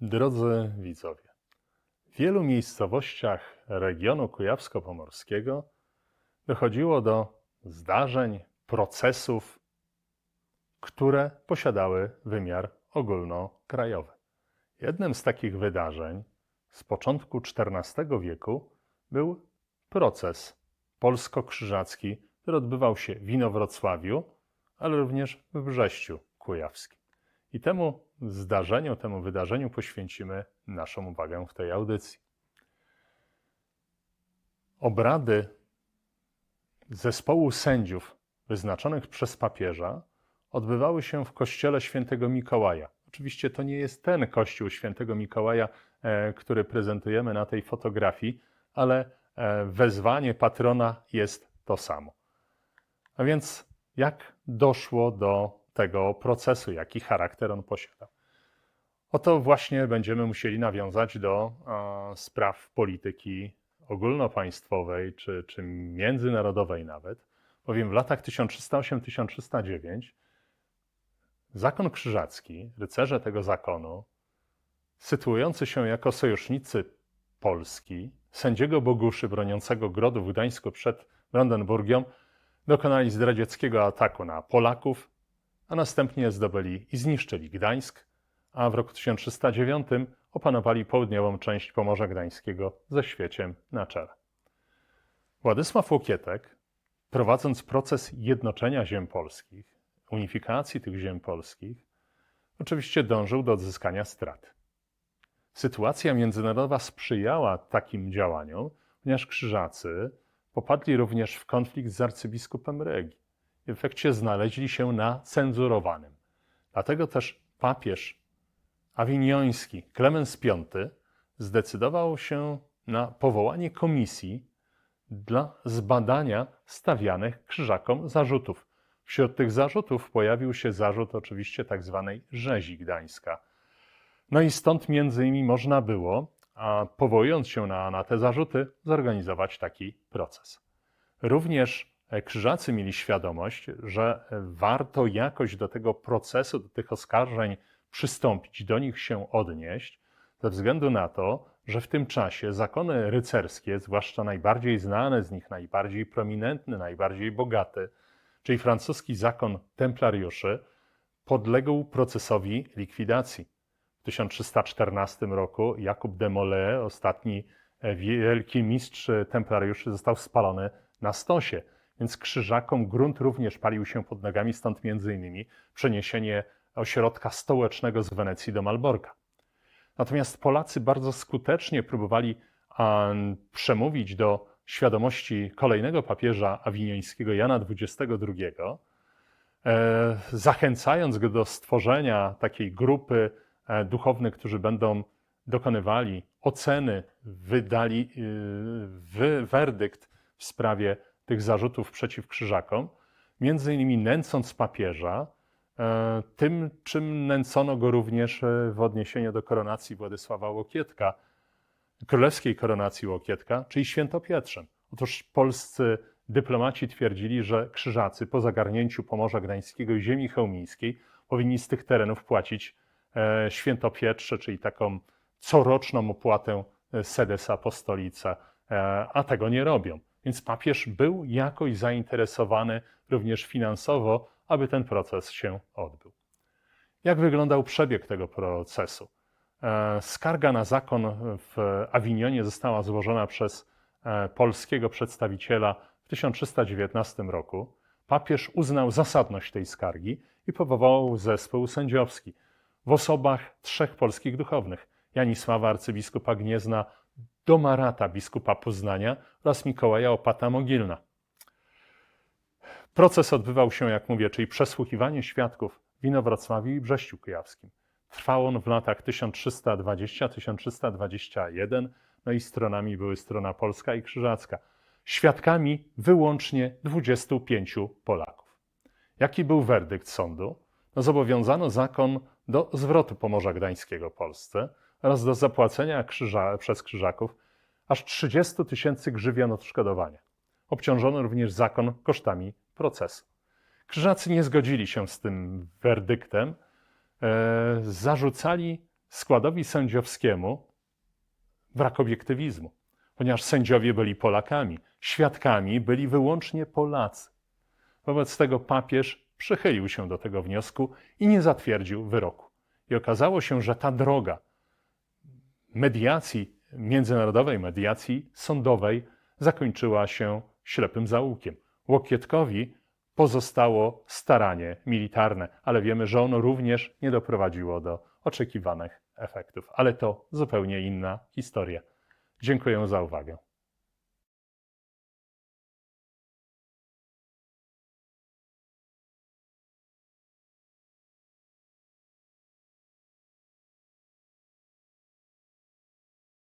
Drodzy widzowie, w wielu miejscowościach regionu kujawsko-pomorskiego dochodziło do zdarzeń, procesów, które posiadały wymiar ogólnokrajowy. Jednym z takich wydarzeń z początku XIV wieku był proces polsko-krzyżacki, który odbywał się w Inowrocławiu, ale również w Brześciu Kujawskim. I temu zdarzeniu, temu wydarzeniu poświęcimy naszą uwagę w tej audycji. Obrady zespołu sędziów wyznaczonych przez papieża odbywały się w kościele świętego Mikołaja. Oczywiście to nie jest ten kościół świętego Mikołaja, e, który prezentujemy na tej fotografii, ale e, wezwanie patrona jest to samo. A więc jak doszło do tego procesu, jaki charakter on posiada? Oto właśnie będziemy musieli nawiązać do spraw polityki ogólnopaństwowej czy, czy międzynarodowej nawet, bowiem w latach 1308-1309 zakon krzyżacki, rycerze tego zakonu, sytuujący się jako sojusznicy Polski, sędziego Boguszy broniącego Grodu w Gdańsku przed Brandenburgią, dokonali zdradzieckiego ataku na Polaków, a następnie zdobyli i zniszczyli Gdańsk, a w roku 1309 opanowali południową część Pomorza Gdańskiego ze świeciem na czele. Władysław Łokietek, prowadząc proces jednoczenia ziem polskich, unifikacji tych ziem polskich, oczywiście dążył do odzyskania strat. Sytuacja międzynarodowa sprzyjała takim działaniom, ponieważ krzyżacy popadli również w konflikt z arcybiskupem Regi. W efekcie znaleźli się na cenzurowanym. Dlatego też papież awinioński Klemens V zdecydował się na powołanie komisji dla zbadania stawianych krzyżakom zarzutów. Wśród tych zarzutów pojawił się zarzut oczywiście tak zwanej rzezi gdańska. No i stąd między innymi można było, a powołując się na, na te zarzuty, zorganizować taki proces. Również krzyżacy mieli świadomość, że warto jakoś do tego procesu, do tych oskarżeń przystąpić, do nich się odnieść, ze względu na to, że w tym czasie zakony rycerskie, zwłaszcza najbardziej znane z nich, najbardziej prominentny, najbardziej bogaty, czyli francuski zakon templariuszy, podległ procesowi likwidacji. W 1314 roku Jakub de Molay, ostatni wielki mistrz templariuszy, został spalony na stosie. Więc krzyżakom grunt również palił się pod nogami, stąd między innymi przeniesienie ośrodka stołecznego z Wenecji do Malborka. Natomiast Polacy bardzo skutecznie próbowali przemówić do świadomości kolejnego papieża awiniońskiego Jana XXII, e, zachęcając go do stworzenia takiej grupy e, duchownych, którzy będą dokonywali oceny, wydali wy, werdykt w sprawie tych zarzutów przeciw krzyżakom, między innymi nęcąc papieża, tym, czym nęcono go również e, w odniesieniu do koronacji Władysława Łokietka, królewskiej koronacji Łokietka, czyli świętopietrzem. Otóż polscy dyplomaci twierdzili, że krzyżacy po zagarnięciu Pomorza Gdańskiego i ziemi chełmińskiej powinni z tych terenów płacić e, świętopietrze, czyli taką coroczną opłatę sedes apostolica, a tego nie robią. Więc papież był jakoś zainteresowany również finansowo, aby ten proces się odbył. Jak wyglądał przebieg tego procesu? E, skarga na zakon w Awinionie została złożona przez e, polskiego przedstawiciela w 1319 roku. Papież uznał zasadność tej skargi i powołał zespół sędziowski w osobach trzech polskich duchownych: Janisława, arcybiskupa Gniezna, do Marata, biskupa Poznania oraz Mikołaja Opata Mogilna. Proces odbywał się, jak mówię, czyli przesłuchiwanie świadków w Inowrocławiu i Brześciu Kujawskim. Trwał on w latach 1320-1321, no i stronami były strona polska i krzyżacka. Świadkami wyłącznie 25 Polaków. Jaki był werdykt sądu? No, zobowiązano zakon do zwrotu Pomorza Gdańskiego Polsce, oraz do zapłacenia krzyża, przez krzyżaków aż 30 tysięcy grzywien odszkodowania. Obciążono również zakon kosztami procesu. Krzyżacy nie zgodzili się z tym werdyktem, e, zarzucali składowi sędziowskiemu brak obiektywizmu, ponieważ sędziowie byli Polakami, świadkami byli wyłącznie Polacy. Wobec tego papież przychylił się do tego wniosku i nie zatwierdził wyroku. I okazało się, że ta droga mediacji, międzynarodowej mediacji sądowej zakończyła się ślepym zaułkiem. Łokietkowi pozostało staranie militarne, ale wiemy, że ono również nie doprowadziło do oczekiwanych efektów. Ale to zupełnie inna historia. Dziękuję za uwagę.